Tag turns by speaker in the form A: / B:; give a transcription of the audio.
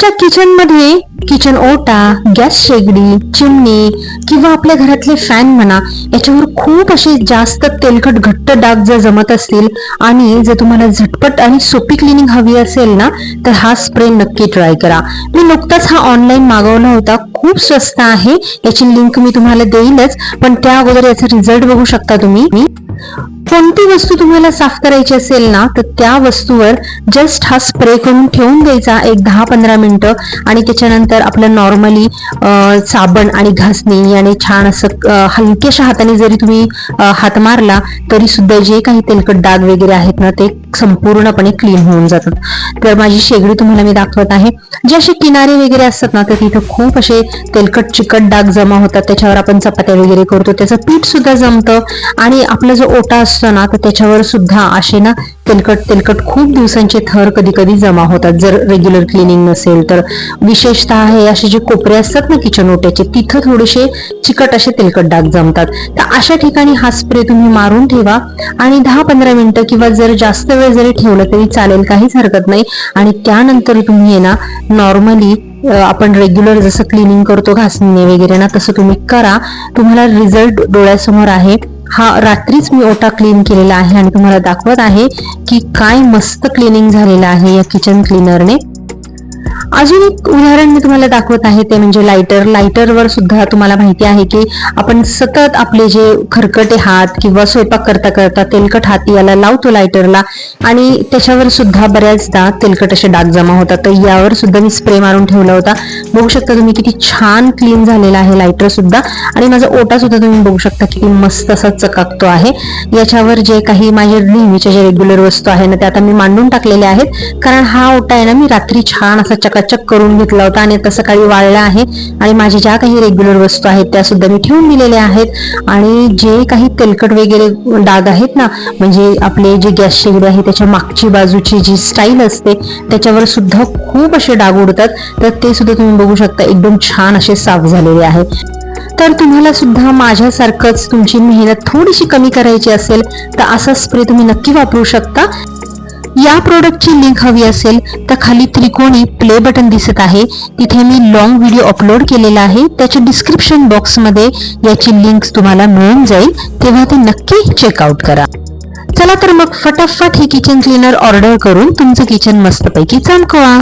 A: तुमच्या किचनमध्ये किचन ओटा गॅस शेगडी चिमणी किंवा आपल्या घरातले फॅन म्हणा याच्यावर खूप असे जास्त तेलकट घट्ट डाग जर जमत असतील आणि जर तुम्हाला झटपट आणि सोपी क्लिनिंग हवी असेल ना तर हा स्प्रे नक्की ट्राय करा. मी नुकताच हा ऑनलाईन मागवला होता खूप स्वस्त आहे याची लिंक मी तुम्हाला देईलच पण त्या अगोदर याचा रिझल्ट बघू शकता तुम्ही. कोणती वस्तू तुम्हाला साफ करायची असेल ना तर त्या वस्तूवर जस्ट हा स्प्रे करून ठेवून द्यायचा एक दहा पंधरा मिनटं. आणि त्याच्यानंतर आपलं नॉर्मली साबण आणि घासणी याने छान असं हलक्याशा हाताने जरी तुम्ही हात मारला तरी सुद्धा जे काही तेलकट डाग वगैरे आहेत ना ते संपूर्णपणे क्लीन होऊन जातात. तर माझी शेगडी तुम्हाला मी दाखवत आहे. जे असे किनारे वगैरे असतात ना तर तिथं खूप असे तेलकट चिकट डाग जमा होतात. त्याच्यावर आपण चपात्या वगैरे करतो. त्याचं पीठ सुद्धा जमतं. आणि आपला जो ओटा असतो ना तर त्याच्यावर सुद्धा असे ना तेलकट तेलकट खूप दिवसांचे थर कधी कधी जमा होतात. जर रेग्युलर क्लिनिंग नसेल तर. विशेषतः हे असे जे कोपरे असतात ना किचन ओट्याचे तिथं थोडेसे चिकट असे तेलकट डाग जमतात. तर अशा ठिकाणी हा स्प्रे तुम्ही मारून ठेवा आणि दहा पंधरा मिनिटं किंवा जर जास्त वेळ जरी ठेवलं तरी चालेल काहीच हरकत नाही. आणि त्यानंतर तुम्ही आहे ना नॉर्मली आपण रेग्युलर जसं क्लिनिंग करतो घासणे वगैरे ना तसं तुम्ही करा. तुम्हाला रिझल्ट डोळ्यासमोर आहे हा रात्रीच मी ओटा क्लीन केलेला आहे आणि तुम्हाला दाखवत आहे की काय मस्त क्लिनिंग झालेलं आहे या किचन क्लीनरने अजून एक उदाहरण मी तुम्हाला दाखवत आहे ते म्हणजे लायटर लायटरवर सुद्धा तुम्हाला माहिती आहे की आपण सतत आपले जे खरकटे हात किंवा स्वयंपाक करता करता तेलकट हात याला लावतो लायटरला आणि त्याच्यावर सुद्धा बऱ्याचदा तेलकट असे डाग जमा होतात. तर यावर सुद्धा मी स्प्रे मारून ठेवला होता. बघू शकता तुम्ही किती छान क्लीन झालेला आहे लायटर सुद्धा. आणि माझा ओटा सुद्धा तुम्ही बघू शकता किती मस्त असा चकाकतो आहे. याच्यावर जे काही माझे नेहमीच्या जे रेग्युलर वस्तू आहे ना ते आता मी मांडून टाकलेल्या आहेत. कारण हा ओटा आहे ना मी रात्री छान असा चकाचक करून घेतला होता आणि आता सकाळी वाळला आहे. आणि माझी ज्या काही रेग्युलर वस्तू आहेत त्या सुद्धा मी ठेवून दिलेल्या आहेत. आणि जे काही तेलकट वगैरे डाग आहेत ना म्हणजे आपले जे गॅस शेगडी आहे त्याच्या मागची बाजूची जी स्टाईल असते त्याच्यावर सुद्धा खूप असे डाग उडतात. तर ते सुद्धा तुम्ही बघू शकता एकदम छान असे साफ झालेले आहे. तर तुम्हाला सुद्धा माझ्यासारखंच तुमची मेहनत थोडीशी कमी करायची असेल तर असा स्प्रे तुम्ही नक्की वापरू शकता. या प्रोडक्टची लिंक हवी असेल तर खाली त्रिकोणी प्ले बटन दिसत आहे. तिथे मी लॉंग व्हिडिओ अपलोड केलेला आहे. त्याच्या डिस्क्रिप्शन बॉक्समध्ये याची लिंक तुम्हाला मिळून जाईल. तेव्हा ते नक्की चेकआउट करा. चला तर मग फटाफट हे किचन क्लीनर ऑर्डर करून तुमचं किचन मस्तपैकी चमकवा